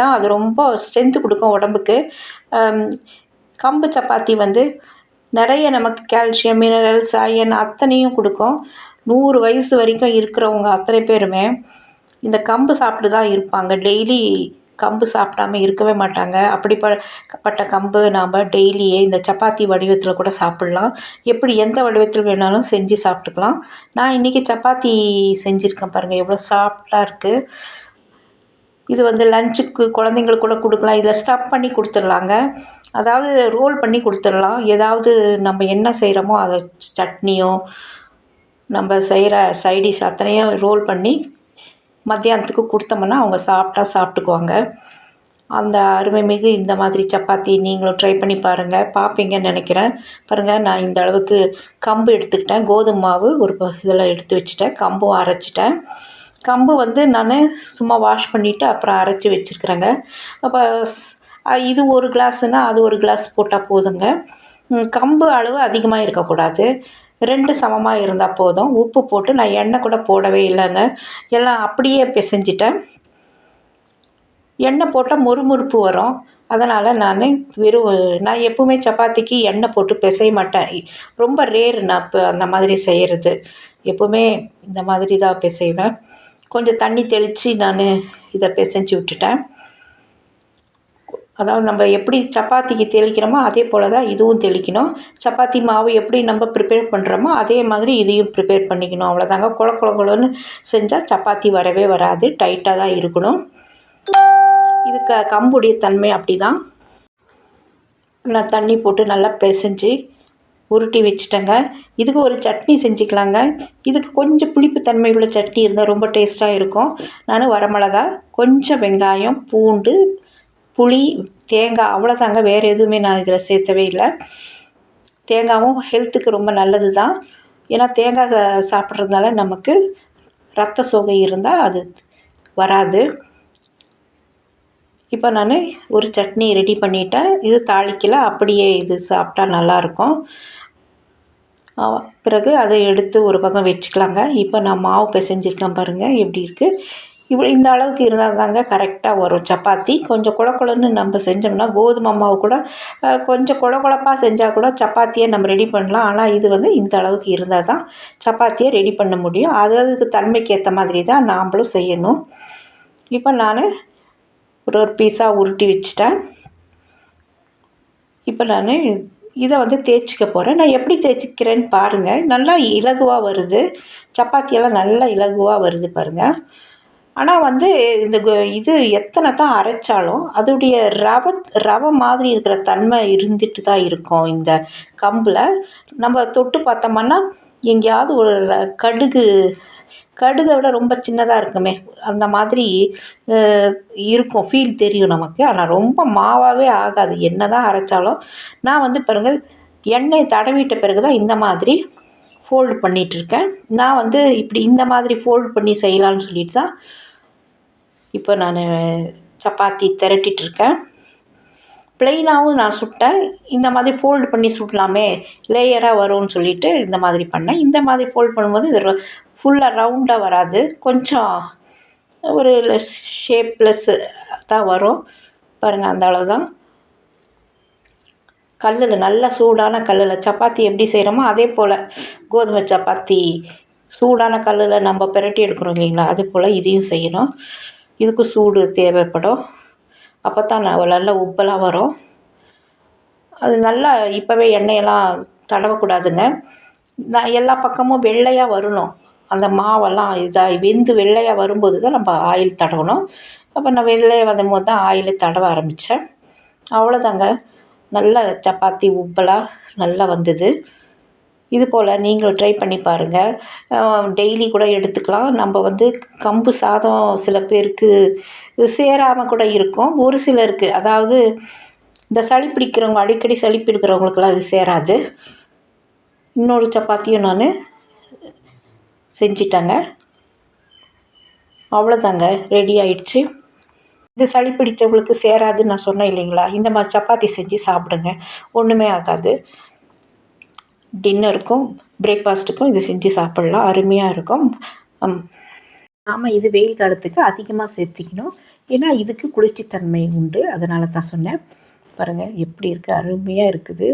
தான் அது ரொம்ப ஸ்ட்ரென்த்து கொடுக்கும் உடம்புக்கு. கம்பு சப்பாத்தி வந்து நிறைய நமக்கு கால்சியம் மினரல்ஸ் அயன் அத்தனையும் கொடுக்கும். நூறு வயசு வரைக்கும் இருக்கிறவங்க அத்தனை பேருமே இந்த கம்பு சாப்பிட்டு தான் இருப்பாங்க. டெய்லி கம்பு சாப்பிடாம இருக்கவே மாட்டாங்க. அப்படிப்பட்ட கம்பு நாம் டெய்லியே இந்த சப்பாத்தி வடிவத்தில் கூட சாப்பிட்லாம். எப்படி எந்த வடிவத்தில் வேணாலும் செஞ்சு சாப்பிட்டுக்கலாம். நான் இன்றைக்கி சப்பாத்தி செஞ்சுருக்கேன் பாருங்கள் எவ்வளோ சாஃப்டாக இருக்குது இது வந்து லஞ்சுக்கு குழந்தைங்களுக்கு கூட கொடுக்கலாம். இதில் ஸ்டஃப் பண்ணி கொடுத்துர்லாங்க அதாவது ரோல் பண்ணி கொடுத்துர்லாம் ஏதாவது நம்ம என்ன செய்கிறோமோ அதை சட்னியோ நம்ம செய்கிற சைடிஷ் அத்தனையும் ரோல் பண்ணி மத்தியானத்துக்கு கொடுத்தோம்னா அவங்க சாப்பிட்டா சாப்பிட்டுக்குவாங்க. அந்த அருமை மிகு இந்த மாதிரி சப்பாத்தி நீங்களும் ட்ரை பண்ணி பாருங்கள் பார்ப்பீங்கன்னு நினைக்கிறேன். பாருங்கள் நான் இந்த அளவுக்கு கம்பு எடுத்துக்கிட்டேன். கோதுமை மாவு ஒரு இதில் எடுத்து வச்சுட்டேன். கம்பும் அரைச்சிட்டேன். கம்பு வந்து நான் சும்மா வாஷ் பண்ணிவிட்டு அப்புறம் அரைச்சி வச்சுருக்குறேங்க. அப்போ இது ஒரு கிளாஸுனால் அது ஒரு கிளாஸ் போட்டால் போதுங்க. கம்பு அளவு அதிகமாக இருக்கக்கூடாது. ரெண்டு சமமாக இருந்தால் போதும். உப்பு போட்டு நான் எண்ணெய் கூட போடவே இல்லைங்க. எல்லாம் அப்படியே பிசைஞ்சிட்டேன். எண்ணெய் போட்டால் மொறுமொறுப்பு வரும். அதனால் நான் வெறும் நான் எப்போவுமே சப்பாத்திக்கு எண்ணெய் போட்டு பிசைய மாட்டேன். ரொம்ப ரேர் நான் இப்போ அந்த மாதிரி செய்கிறது எப்போவுமே இந்த மாதிரி தான் பிசைவேன். கொஞ்சம் தண்ணி தெளித்து நான் இதை பிசைஞ்சு விட்டுட்டேன். அதாவது நம்ம எப்படி சப்பாத்திக்கு தெளிக்கிறோமோ அதே போல் தான் இதுவும் தெளிக்கணும். சப்பாத்தி மாவு எப்படி நம்ம ப்ரிப்பேர் பண்ணுறோமோ அதே மாதிரி இதையும் ப்ரிப்பேர் பண்ணிக்கணும். அவ்வளோதாங்க குள குழ குழன்னு செஞ்சால் சப்பாத்தி வரவே வராது. டைட்டாக தான் இருக்கணும். இது க கம்புடைய தன்மை அப்படி தான் நான் தண்ணி போட்டு நல்லா பிசைஞ்சு உருட்டி வச்சுட்டேங்க. இதுக்கு ஒரு சட்னி செஞ்சுக்கலாங்க. இதுக்கு கொஞ்சம் புளிப்பு தன்மை உள்ள சட்னி இருந்தால் ரொம்ப டேஸ்ட்டாக இருக்கும். நான் வரமிளகா கொஞ்சம் வெங்காயம் பூண்டு புளி தேங்காய் அவ்வளோதாங்க வேறு எதுவுமே நான் இதில் சேர்த்தவே இல்லை. தேங்காயும் ஹெல்த்துக்கு ரொம்ப நல்லது தான் ஏன்னா தேங்காய் சாப்பிட்றதுனால நமக்கு ரத்த சோகை இருந்தால் அது வராது. இப்போ நான் ஒரு சட்னி ரெடி பண்ணிட்டேன். இது தாளிக்கல. அப்படியே இது சாப்பிட்டா நல்லாயிருக்கும் பிறகு அதை எடுத்து ஒரு பக்கம் வச்சுக்கலாங்க. இப்போ நான் மாவு பிசைஞ்சிருக்கேன் பாருங்கள் எப்படி இருக்குது இப்படி இந்த அளவுக்கு இருந்தால் தாங்க கரெக்டாக வரும். சப்பாத்தி கொஞ்சம் குழ குழன்னு நம்ம செஞ்சோம்னா கோதுமை மாவு கூட கொஞ்சம் குழ குழப்பாக செஞ்சால் கூட சப்பாத்தியை நம்ம ரெடி பண்ணலாம். ஆனால் இது வந்து இந்த அளவுக்கு இருந்தால் தான் சப்பாத்தியை ரெடி பண்ண முடியும். அது அதுக்கு தன்மைக்கு ஏற்ற மாதிரி தான் நாம்ளும் செய்யணும். இப்போ நான் ஒரு ஒரு பீஸாக உருட்டி வச்சுட்டேன். இப்போ நான் இதை வந்து தேய்ச்சிக்க போகிறேன் நான் எப்படி தேய்ச்சிக்கிறேன்னு பாருங்கள் நல்லா இலகுவாக வருது. சப்பாத்தியெல்லாம் நல்லா இலகுவாக வருது பாருங்கள் ஆனால் வந்து இந்த இது எத்தனை தான் அரைச்சாலும் அதோடைய ரவை ரவை மாதிரி இருக்கிற தன்மை இருந்துட்டு தான் இருக்கும் இந்த கம்பில். நம்ம தொட்டு பார்த்தோம்னா எங்கேயாவது ஒரு கடுகு கடுகை விட ரொம்ப சின்னதாக இருக்குமே. அந்த மாதிரி இருக்கும். ஃபீல் தெரியும் நமக்கு. ஆனால் ரொம்ப மாவாகவே ஆகாது. என்ன தான் அரைச்சாலும். நான் வந்து பாருங்கள் எண்ணெய் தடவிட்ட பிறகு தான் இந்த மாதிரி ஃபோல்டு பண்ணிகிட்ருக்கேன் நான் வந்து இப்படி இந்த மாதிரி ஃபோல்டு பண்ணி செய்யலான்னு சொல்லிட்டு தான் இப்போ நான் சப்பாத்தி திரட்டிகிட்ருக்கேன் ப்ளெயினாகவும் நான் சுட்டேன். இந்த மாதிரி ஃபோல்டு பண்ணி சுடலாமே லேயராக வரும்னு சொல்லிட்டு இந்த மாதிரி பண்ணேன். இந்த மாதிரி ஃபோல்ட் பண்ணும்போது இது ஃபுல்லாக ரவுண்டாக வராது. கொஞ்சம் ஒரு ஷேப்லெஸ்ஸு தான் வரும். பாருங்கள் அந்த அளவு தான் கல்லில் நல்ல சூடான கல்லில் சப்பாத்தி எப்படி செய்கிறோமோ அதே போல் கோதுமை சப்பாத்தி சூடான கல்லில் நம்ம பிரட்டி எடுக்கிறோம் இல்லைங்களா அதே போல் இதையும் செய்யணும். இதுக்கு சூடு தேவைப்படும். அப்போ தான் நல்ல உப்பெல்லாம் வரும். அது நல்லா இப்போவே எண்ணெயெல்லாம் தடவக்கூடாதுங்க. நான் எல்லா பக்கமும் வெள்ளையாக வரணும். அந்த மாவெல்லாம் இதாக வெந்து வெள்ளையாக வரும்போது தான் நம்ம ஆயில் தடவணும். அப்போ நான் வெள்ளையாக வந்தபோது தான் ஆயில் தடவ ஆரம்பித்தேன். அவ்வளோதாங்க. நல்லா சப்பாத்தி உப்பலாக நல்லா வந்தது. இது போல் நீங்களும் ட்ரை பண்ணி பாருங்கள் டெய்லி கூட எடுத்துக்கலாம். நம்ம வந்து கம்பு சாதம் சில பேருக்கு சேராமல் கூட இருக்கும். ஒரு சிலருக்கு அதாவது இந்த சளி பிடிக்கிறவங்க அடிக்கடி சளி பிடிக்கிறவங்களுக்கெல்லாம் அது சேராது. இன்னொரு சப்பாத்தியும் நான் செஞ்சிட்டாங்க. அவ்வளோதாங்க ரெடி ஆயிடுச்சு. இது சளி பிடித்தவங்களுக்கு சேராதுன்னு நான் சொன்னேன் இல்லைங்களா? இந்த மாதிரி சப்பாத்தி செஞ்சு சாப்பிடுங்க. ஒன்றுமே ஆகாது. டின்னருக்கும் பிரேக்ஃபாஸ்ட்டுக்கும் இது செஞ்சு சாப்பிட்லாம். அருமையாக இருக்கும். ஆமாம் இது வெயில் காலத்துக்கு அதிகமாக சேர்த்திக்கணும். ஏன்னா இதுக்கு குளிர்ச்சித்தன்மை உண்டு. அதனால தான் சொன்னேன். பாருங்கள் எப்படி இருக்குது அருமையாக இருக்குது.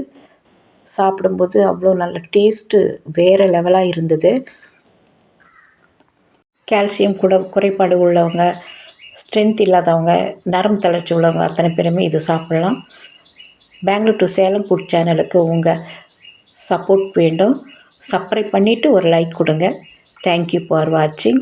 சாப்பிடும்போது அவ்வளோ நல்ல டேஸ்ட்டு வேறு லெவலாக இருந்தது. கால்சியம் கூட குறைபாடு உள்ளவங்க ஸ்ட்ரென்த் இல்லாதவங்க நரம்பு தளர்ச்சி உள்ளவங்க அத்தனை பேருமே இது சாப்பிட்லாம். பெங்களூர் டு சேலம் ஃபுட் சேனலுக்கு உங்கள் சப்போர்ட் வேண்டும். சப்ஸ்கிரைப் பண்ணிவிட்டு ஒரு லைக் கொடுங்க. தேங்க்யூ ஃபார் வாட்சிங்